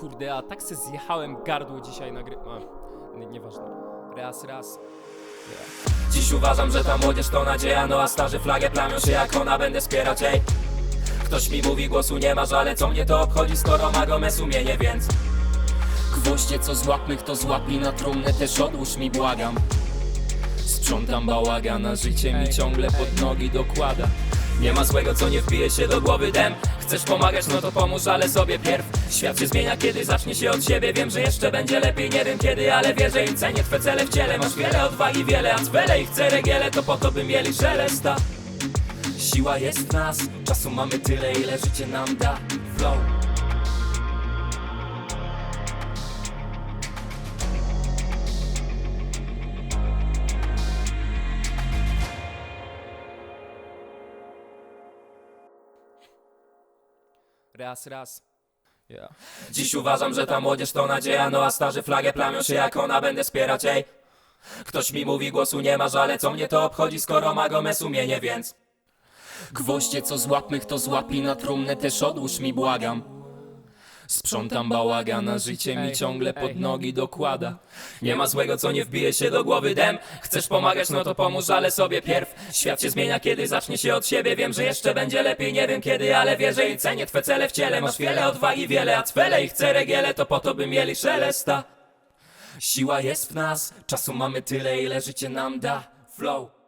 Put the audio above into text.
Kurde, a tak se zjechałem gardło dzisiaj na gry... A, nie, nieważne. Raz, raz. Dziś uważam, że ta młodzież to nadzieja No a starzy flagę plamią się jak ona Będę wspierać jej Ktoś mi mówi głosu nie masz Ale co mnie to obchodzi skoro ma go me sumienie Więc. Gwoździe co złapnych to złapi na trumnę też odłóż mi błagam. Sprzątam bałagan, a życie mi ciągle pod nogi dokłada nie ma złego co nie wbije się do głowy dem. Chcesz pomagać no to pomóż ale sobie pierw. Świat się zmienia kiedy zacznie się od siebie. Wiem, że jeszcze będzie lepiej, nie wiem kiedy Ale wierzę i cenię twe cele w ciele. Masz wiele odwagi, wiele acwele I chcę regiele, to po to by mieli szelesta. Siła jest w nas, czasu mamy tyle ile życie nam da. Flow Raz, raz. Ja. Dziś uważam, że ta młodzież to nadzieja No a starzy flagę plamią się jak ona Będę wspierać jej Ktoś mi mówi głosu nie masz Ale co mnie to obchodzi skoro ma go me sumienie Więc Gwoździe co złapnych to złapi na trumnę też odłóż mi błagam Sprzątam bałagan, a życie mi ciągle pod nogi dokłada. nie ma złego co nie wbije się do głowy dem. Chcesz pomagać no to pomóż ale sobie pierw. Świat się zmienia kiedy zacznie się od siebie. Wiem, że jeszcze będzie lepiej nie wiem kiedy Ale wierzę i cenię twe cele w ciele. Masz wiele odwagi, wiele acwele I chcę regiele. To po to by mieli szelesta. Siła jest w nas, czasu mamy tyle ile życie nam da. Flow